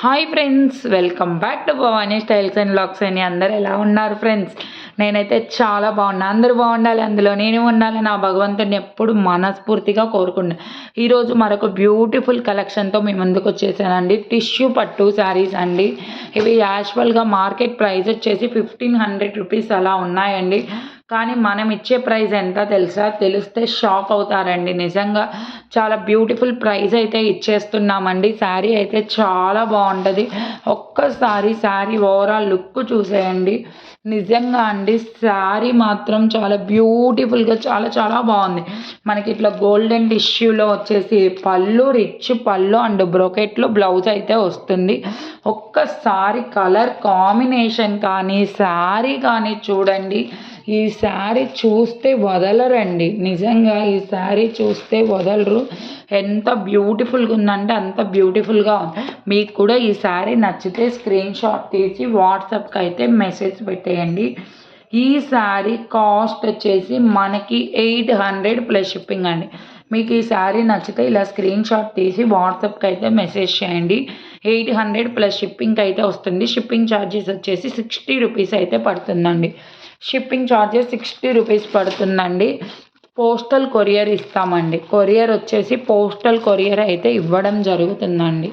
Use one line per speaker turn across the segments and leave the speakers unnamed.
Hi friends welcome back to Bhavani styles and locks అని అందరు ఎలా ఉన్నారు ఫ్రెండ్స్ నేనైతే చాలా బాగున్నా. అందరూ బాగుండాలి అందులో నేను ఉండాలి నా భగవంతుని ఎప్పుడు మనస్ఫూర్తిగా కోరుకున్నా ఈరోజు మరొక బ్యూటిఫుల్ కలెక్షన్తో మీ ముందుకు వచ్చేసానండి. టిష్యూ పట్టు శారీస్ అండి. ఇవి యాజువల్గా మార్కెట్ ప్రైస్ వచ్చేసి ఫిఫ్టీన్ హండ్రెడ్ రూపీస్ అలా ఉన్నాయండి. కానీ మనం ఇచ్చే ప్రైస్ ఎంత తెలుసా? తెలిస్తే షాక్ అవుతారండి. నిజంగా చాలా బ్యూటిఫుల్ ప్రైస్ అయితే ఇచ్చేస్తున్నామండి. శారీ అయితే చాలా బాగుంటుంది. ఒక్కసారి శారీ ఓవరాల్ లుక్ చూసేయండి. నిజంగా అండి శారీ మాత్రం చాలా బ్యూటిఫుల్గా చాలా చాలా బాగుంది. మనకి ఇట్లా గోల్డెన్ టిష్యూలో వచ్చేసి పళ్ళు రిచ్ పళ్ళు అండ్ బ్రోకెట్లో బ్లౌజ్ అయితే వస్తుంది. ఒక్కసారి కలర్ కాంబినేషన్ కానీ శారీ కానీ చూడండి. ఈ శారీ చూస్తే వదలరండి. నిజంగా ఈ శారీ చూస్తే వదలరు. ఎంత బ్యూటిఫుల్గా ఉందంటే అంత బ్యూటిఫుల్గా ఉంది. మీకు కూడా ఈ శారీ నచ్చితే స్క్రీన్ షాట్ తీసి వాట్సాప్కి అయితే మెసేజ్ పెట్టేయండి. ఈ శారీ కాస్ట్ వచ్చేసి మనకి ఎయిట్ హండ్రెడ్ ప్లస్ షిప్పింగ్ అండి. మీకు ఈ శారీ నచ్చితే ఇలా స్క్రీన్ షాట్ తీసి వాట్సాప్కి అయితే మెసేజ్ చేయండి. ఎయిట్ హండ్రెడ్ ప్లస్ షిప్పింగ్కి అయితే వస్తుంది. షిప్పింగ్ ఛార్జెస్ వచ్చేసి సిక్స్టీ రూపీస్ అయితే పడుతుందండి. షిప్పింగ్ ఛార్జెస్ సిక్స్టీ రూపీస్ పడుతుందండి. పోస్టల్ కొరియర్ ఇస్తామండి. కొరియర్ వచ్చేసి పోస్టల్ కొరియర్ అయితే ఇవ్వడం జరుగుతుందండి.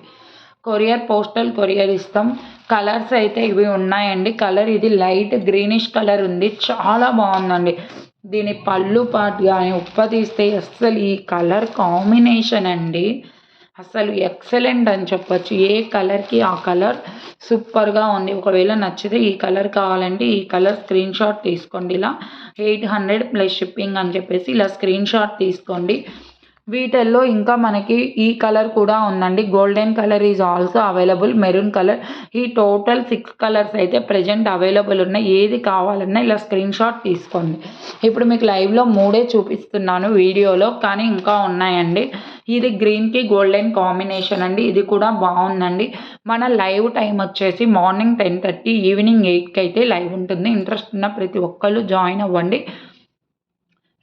కొరియర్ పోస్టల్ కొరియర్ ఇస్తాం. కలర్స్ అయితే ఇవి ఉన్నాయండి. కలర్ ఇది లైట్ గ్రీనిష్ కలర్ ఉంది. చాలా బాగుందండి. దీని పళ్ళు పాటు కానీ ఉప్ప తీస్తే అస్సలు ఈ కలర్ కాంబినేషన్ అండి. అసలు ఎక్సలెంట్ అని చెప్పొచ్చు. ఏ కలర్కి ఆ కలర్ సూపర్గా ఉంది. ఒకవేళ నచ్చితే ఈ కలర్ కావాలంటే ఈ కలర్ స్క్రీన్ షాట్ తీసుకోండి. ఇలా ఎయిట్ హండ్రెడ్ ప్లస్ షిప్పింగ్ అని చెప్పేసి ఇలా స్క్రీన్ షాట్ తీసుకోండి. వీటిల్లో ఇంకా మనకి ఈ కలర్ కూడా ఉందండి. Golden colour is also available. Maroon colour. ఈ టోటల్ సిక్స్ కలర్స్ అయితే ప్రజెంట్ అవైలబుల్ ఉన్నాయి. ఏది కావాలన్నా ఇలా స్క్రీన్ షాట్ తీసుకోండి. ఇప్పుడు మీకు లైవ్లో మూడే చూపిస్తున్నాను వీడియోలో కానీ ఇంకా ఉన్నాయండి. ఇది గ్రీన్కి గోల్డెన్ కాంబినేషన్ అండి. ఇది కూడా బాగుందండి. మన లైవ్ టైం వచ్చేసి మార్నింగ్ టెన్ థర్టీ ఈవినింగ్ ఎయిట్కి అయితే లైవ్ ఉంటుంది. ఇంట్రెస్ట్ ఉన్న ప్రతి ఒక్కళ్ళు జాయిన్ అవ్వండి.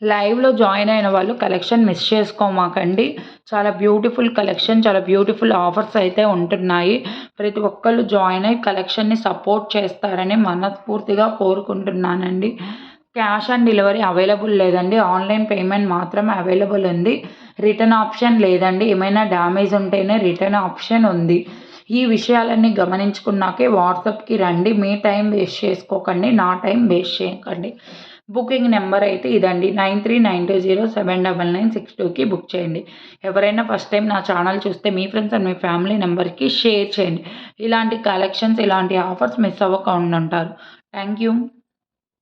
లైవ్లో జాయిన్ అయిన వాళ్ళు కలెక్షన్ మిస్ చేసుకోమాకండి. చాలా బ్యూటిఫుల్ కలెక్షన్ చాలా బ్యూటిఫుల్ ఆఫర్స్ అయితే ఉంటున్నాయి. ప్రతి ఒక్కళ్ళు జాయిన్ అయ్యి కలెక్షన్ని సపోర్ట్ చేస్తారని మనస్ఫూర్తిగా కోరుకుంటున్నానండి. క్యాష్ ఆన్ డెలివరీ అవైలబుల్ లేదండి. ఆన్లైన్ పేమెంట్ మాత్రమే అవైలబుల్ ఉంది. రిటర్న్ ఆప్షన్ లేదండి. ఏమైనా డ్యామేజ్ ఉంటేనే రిటర్న్ ఆప్షన్ ఉంది. ఈ విషయాలన్నీ గమనించుకున్నాకే వాట్సాప్కి రండి. మీ టైం వేస్ట్ చేసుకోకండి. నా టైం వేస్ట్ చేయకండి. బుకింగ్ నెంబర్ అయితే ఇదండి. Nine three nine two zero seven double nine six టూకి బుక్ చేయండి. ఎవరైనా ఫస్ట్ టైం నా ఛానల్ చూస్తే మీ ఫ్రెండ్స్ అండ్ మీ ఫ్యామిలీ నెంబర్కి షేర్ చేయండి. ఇలాంటి కలెక్షన్స్ ఇలాంటి ఆఫర్స్ మిస్ అవ్వకుండా ఉంటారు. Thank you